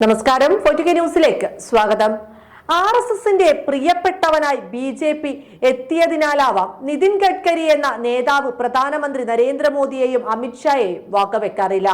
നമസ്കാരം. ഫോർട്ടിക ന്യൂസിലേക്ക് സ്വാഗതം. ആർ എസ് എസിന്റെ പ്രിയപ്പെട്ടവനായി ബി ജെ പി എത്തിയതിനാലാവാം നിതിൻ ഗഡ്കരി എന്ന നേതാവ് പ്രധാനമന്ത്രി നരേന്ദ്രമോദിയെയും അമിത്ഷായെയും വകവെക്കാറില്ല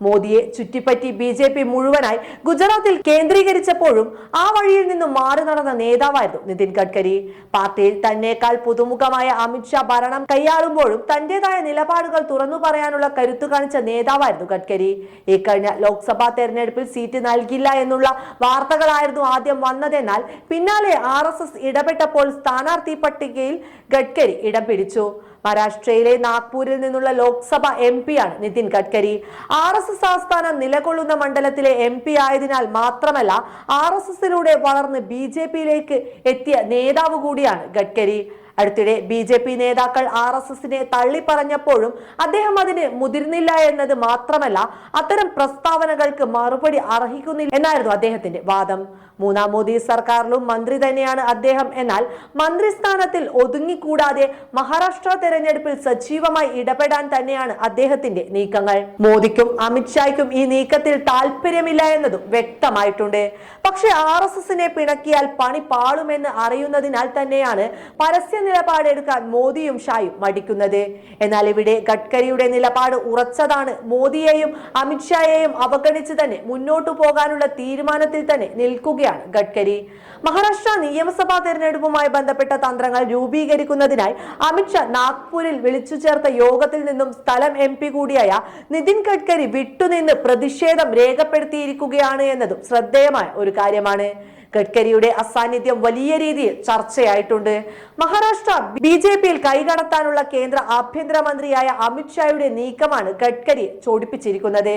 മോദിയെ ചുറ്റിപ്പറ്റി ബി ജെ പി മുഴുവനായി ഗുജറാത്തിൽ കേന്ദ്രീകരിച്ചപ്പോഴും ആ വഴിയിൽ നിന്നും മാറി നടന്ന നേതാവായിരുന്നു നിതിൻ ഗഡ്കരി. പാർട്ടിയിൽ തന്നേക്കാൾ പുതുമുഖമായ അമിത്ഷാ ഭരണം കൈയാളുമ്പോഴും തന്റേതായ നിലപാടുകൾ തുറന്നു പറയാനുള്ള കരുത്തു കാണിച്ച നേതാവായിരുന്നു ഗഡ്കരി. ഇക്കഴിഞ്ഞ ലോക്സഭാ തെരഞ്ഞെടുപ്പിൽ സീറ്റ് നൽകില്ല എന്നുള്ള വാർത്തകളായിരുന്നു ആദ്യം വന്നതെന്നാൽ പിന്നാലെ ആർ ഇടപെട്ടപ്പോൾ സ്ഥാനാർത്ഥി പട്ടികയിൽ ഗഡ്കരി ഇടം പിടിച്ചു. മഹാരാഷ്ട്രയിലെ നാഗ്പൂരിൽ നിന്നുള്ള ലോക്സഭ എം പിയാണ് Nitin Gadkari. R S S ആസ്ഥാനം നിലകൊള്ളുന്ന മണ്ഡലത്തിലെ എം പി ആയതിനാൽ മാത്രമല്ല ആർ എസ് എസിലൂടെ വളർന്ന് ബി ജെ പിയിലേക്ക് എത്തിയ നേതാവ് കൂടിയാണ് ഗഡ്കരി. അടുത്തിടെ ബി ജെ പി നേതാക്കൾ ആർ എസ് എസിനെ തള്ളിപ്പറഞ്ഞപ്പോഴും അദ്ദേഹം അതിന് മുതിർന്നില്ല എന്നത് മാത്രമല്ല അത്തരം പ്രസ്താവനകൾക്ക് മറുപടി അർഹിക്കുന്നില്ല എന്നായിരുന്നു അദ്ദേഹത്തിന്റെ വാദം. മൂന്നാം മോദി സർക്കാരിലും മന്ത്രി തന്നെയാണ് അദ്ദേഹം. എന്നാൽ മന്ത്രിസ്ഥാനത്തിൽ ഒതുങ്ങിക്കൂടാതെ മഹാരാഷ്ട്ര തെരഞ്ഞെടുപ്പിൽ സജീവമായി ഇടപെടാൻ തന്നെയാണ് അദ്ദേഹത്തിന്റെ നീക്കങ്ങൾ. മോദിക്കും അമിത്ഷായ്ക്കും ഈ നീക്കത്തിൽ താല്പര്യമില്ല എന്നതും വ്യക്തമായിട്ടുണ്ട്. പക്ഷേ ആർ എസ് എസിനെ പിണക്കിയാൽ പണി പാളുമെന്ന് അറിയുന്നതിനാൽ തന്നെയാണ് പരസ്യ നിലപാടെടുക്കാൻ മോദിയും ഷായും മടിക്കുന്നത്. എന്നാൽ ഇവിടെ ഗഡ്കരിയുടെ നിലപാട് ഉറച്ചതാണ്. മോദിയെയും അമിത്ഷായെയും അവഗണിച്ച് തന്നെ മുന്നോട്ടു പോകാനുള്ള തീരുമാനത്തിൽ തന്നെ നിൽക്കുകയാണ് ഗഡ്കരി. മഹാരാഷ്ട്ര നിയമസഭാ തെരഞ്ഞെടുപ്പുമായി ബന്ധപ്പെട്ട തന്ത്രങ്ങൾ രൂപീകരിക്കുന്നതിനായി അമിത്ഷാ നാഗ്പൂരിൽ വിളിച്ചു ചേർത്ത യോഗത്തിൽ നിന്നും സ്ഥലം എം പി കൂടിയായ നിതിൻ ഗഡ്കരി വിട്ടുനിന്ന് പ്രതിഷേധം രേഖപ്പെടുത്തിയിരിക്കുകയാണ് എന്നതും ശ്രദ്ധേയമായ ഒരു കാര്യമാണ്. ഗഡ്കരിയുടെ അസാന്നിധ്യം വലിയ രീതിയിൽ ചർച്ചയായിട്ടുണ്ട്. മഹാരാഷ്ട്ര ബി ജെ പിയിൽ കൈകടത്താനുള്ള കേന്ദ്ര ആഭ്യന്തരമന്ത്രിയായ അമിത്ഷായുടെ നീക്കമാണ് ഗഡ്കരി ചോടിപ്പിച്ചിരിക്കുന്നത്.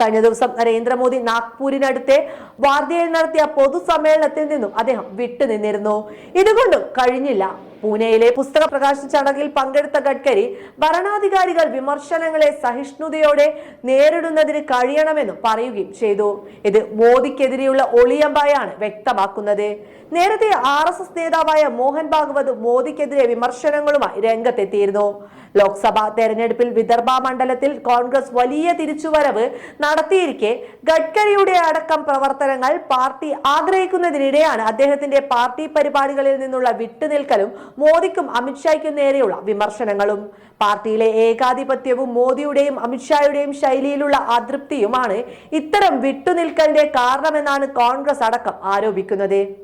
കഴിഞ്ഞ ദിവസം നരേന്ദ്രമോദി നാഗ്പൂരിനടുത്തെ വാർദ്ധയിൽ നടത്തിയ പൊതുസമ്മേളനത്തിൽ നിന്നും അദ്ദേഹം വിട്ടുനിന്നിരുന്നു. ഇതുകൊണ്ടും കഴിഞ്ഞില്ല. പൂനെയിലെ പുസ്തക പ്രകാശ ചടങ്ങിൽ പങ്കെടുത്ത ഗഡ്കരി ഭരണാധികാരികൾ വിമർശനങ്ങളെ സഹിഷ്ണുതയോടെ നേരിടുന്നതിന് കഴിയണമെന്നും പറയുകയും ചെയ്തു. ഇത് മോദിക്കെതിരെയുള്ള ഒളിയമ്പായാണ് വ്യക്തമാക്കുന്നത്. നേരത്തെ ആർ എസ് എസ് നേതാവായ മോഹൻ ഭാഗവത് മോദിക്കെതിരെ വിമർശനങ്ങളുമായി രംഗത്തെത്തിയിരുന്നു. ലോക്സഭാ തെരഞ്ഞെടുപ്പിൽ വിദർഭ മണ്ഡലത്തിൽ കോൺഗ്രസ് വലിയ തിരിച്ചുവരവ് നടത്തിയിരിക്കെ ഗഡ്കരിയുടെ അടക്കം പ്രവർത്തനങ്ങൾ പാർട്ടി ആഗ്രഹിക്കുന്നതിനിടെയാണ് അദ്ദേഹത്തിന്റെ പാർട്ടി പരിപാടികളിൽ നിന്നുള്ള വിട്ടുനിൽക്കലും മോദിക്കും അമിത്ഷായ്ക്കും നേരെയുള്ള വിമർശനങ്ങളും. പാർട്ടിയിലെ ഏകാധിപത്യവും മോദിയുടെയും അമിത്ഷായുടെയും ശൈലിയിലുള്ള അതൃപ്തിയുമാണ് ഇത്തരം വിട്ടുനിൽക്കലിന്റെ കാരണമെന്നാണ് കോൺഗ്രസ് അടക്കം ആരോപിക്കുന്നത്.